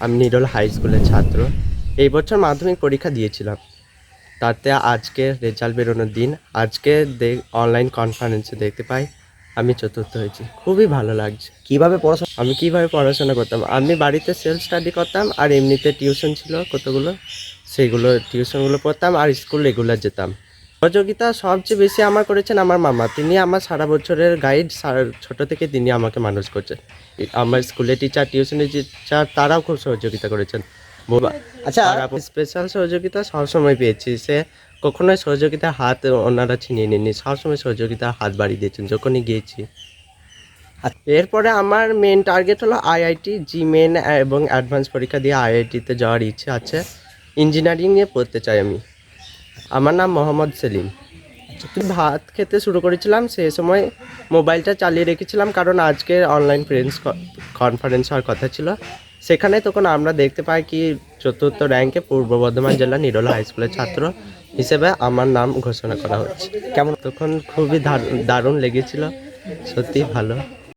আমি নিরল হাই স্কুলের ছাত্র। এই বছর মাধ্যমিক পরীক্ষা দিয়েছিলাম। তাতে আজকে রেজাল্ট বেরোনোর দিন আজকে অনলাইন কনফারেন্সে দেখতে পাই আমি চতুর্থ হয়েছি। খুবই ভালো লাগছে। কীভাবে পড়াশোনা আমি কীভাবে পড়াশোনা করতাম? আমি বাড়িতে সেলফ স্টাডি করতাম আর এমনিতে টিউশন ছিল কতগুলো? সেইগুলো টিউশনগুলো পড়তাম আর স্কুল রেগুলার যেতাম। সহযোগিতা সবচেয়ে বেশি আমার করেছেন আমার মামা। তিনি আমার সারা বছরের গাইড ছোট থেকে তিনি আমাকে মানুষ করছেন। আমার স্কুলের টিচার টিউশনের টিচার তারাও খুব সহযোগিতা করেছেন। আচ্ছা। স্পেশাল সহযোগিতা সবসময় পেয়েছি। সে কখনোই সহযোগিতার হাত ওনারা ছিনিয়ে নেননি। সবসময় সহযোগিতার হাত বাড়িয়ে দিয়েছেন যখনই গিয়েছি। এরপরে আমার মেন টার্গেট হলো আইআইটি জি মেন এবং অ্যাডভান্স পরীক্ষা দিয়ে আইআইটিতে যাওয়ার ইচ্ছে আছে। ইঞ্জিনিয়ারিং নিয়ে পড়তে চাই আমি। আমার নাম মোহাম্মদ সেলিম। ভাত খেতে শুরু করেছিলাম সেই সময় মোবাইলটা চালিয়ে রেখেছিলাম, কারণ আজকে অনলাইন ফ্রেন্ডস কনফারেন্স হওয়ার কথা ছিল। সেখানে তখন আমরা দেখতে পাই কি, চতুর্থ র্যাঙ্কে পূর্ব বর্ধমান জেলা নিরলা হাই স্কুলের ছাত্র হিসেবে আমার নাম ঘোষণা করা হচ্ছে। কেমন? তখন খুবই দারুণ লেগেছিল। সত্যি ভালো।